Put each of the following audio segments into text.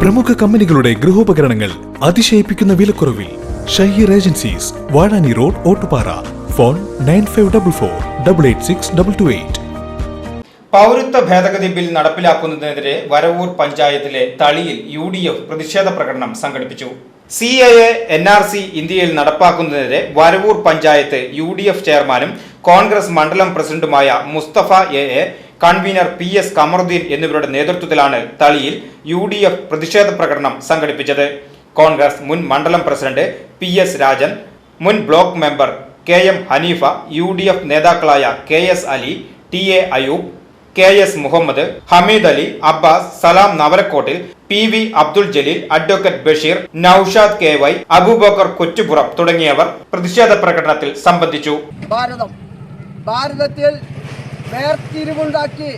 പ്രമുഖ കമ്പനികളുടെ ഗൃഹോപകരണങ്ങൾ അതിശയിപ്പിക്കുന്ന വിലക്കുറവിൽ Shaheer agencies Vazhani road Ottupara. Phone nine five double four double eight six double two eight. പൗരത്വ ഭേദഗതി ബിൽ നടപ്പിലാക്കുന്നതിനെതിരെ വരവൂർ പഞ്ചായത്തിലെ തളിയിൽ യു ഡി എഫ് പ്രതിഷേധ പ്രകടനം സംഘടിപ്പിച്ചു. C A A N R C ഇന്ത്യയിൽ നടപ്പാക്കുന്നതിനെതിരെ Varavoor panchayat U D F ചെയർമാനും കോൺഗ്രസ് മണ്ഡലം പ്രസിഡന്റുമായ Musthafa A A convener P S Kamaruddeen എന്നിവരുടെ നേതൃത്വത്തിലാണ് തളിയിൽ യു ഡി എഫ് പ്രതിഷേധ പ്രകടനം സംഘടിപ്പിച്ചത്. കോൺഗ്രസ് മുൻ മണ്ഡലം പ്രസിഡന്റ് പി എസ് രാജൻ മുൻ block member K M Haneefa U D F നേതാക്കളായ K S Ali T A Ayoob K S Muhammad Hameed Ali Abbas Salam നവരക്കോട്ടിൽ P V Abdul Jaleel advocate Basheer Noushad K Y Abubakar Kochupuram തുടങ്ങിയവർ പ്രതിഷേധ പ്രകടനത്തിൽ സംബന്ധിച്ചു. ഭാരതം ഭാരതത്തിൽ വേർതിരിവുണ്ടാക്കി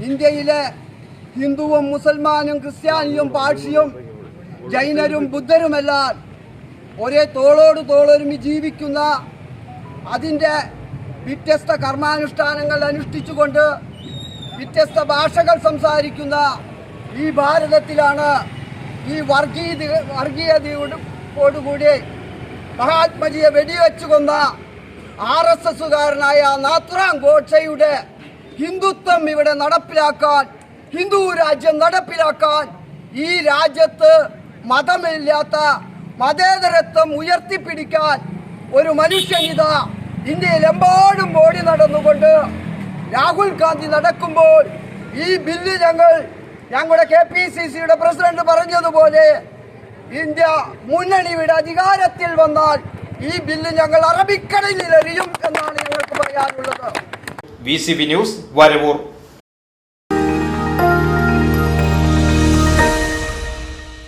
ഇന്ത്യയിലെ ഹിന്ദുവും മുസൽമാനും ക്രിസ്ത്യാനിയും പാഴ്സിയും ജൈനരും ബുദ്ധരുമെല്ലാം ഒരേ തോളോട് തോളൊരുമി ജീവിക്കുന്ന അതിന്റെ വ്യത്യസ്ത കർമാനുഷ്ഠാനങ്ങൾ അനുഷ്ഠിച്ചുകൊണ്ട് വ്യത്യസ്ത ഭാഷകൾ സംസാരിക്കുന്ന ഈ ഭാരതത്തിലാണ് ഈ വർഗീയ വർഗീയതയോടുകൂടി മഹാത്മജിയെ വെടിവെച്ചു കൊന്ന ആർ എസ് എസുകാരനായ നാത്രാം ഗോഡ്സയുടെ ഹിന്ദുത്വം ഇവിടെ നടപ്പിലാക്കാൻ ഹിന്ദു രാജ്യം നടപ്പിലാക്കാൻ ഈ രാജ്യത്ത് മതമില്ലാത്ത മതേതരത്വം ഉയർത്തിപ്പിടിക്കാൻ ഒരു മനുഷ്യനിത ഇന്ത്യയിലെമ്പാടും ഓടി നടന്നുകൊണ്ട് രാഹുൽ ഗാന്ധി നടക്കുമ്പോൾ ഈ ബില്ല് ഞങ്ങൾ ഞങ്ങളുടെ കെ പി സി സിയുടെ പ്രസിഡന്റ് പറഞ്ഞതുപോലെ ഇന്ത്യ മുന്നണിയുടെ അധികാരത്തിൽ വന്നാൽ ഈ ബില്ല് ഞങ്ങൾ അറബിക്കടലിൽ എറിയും എന്നാണ് ഞങ്ങൾക്ക് പറയാനുള്ളത്. V C V news Varavoor.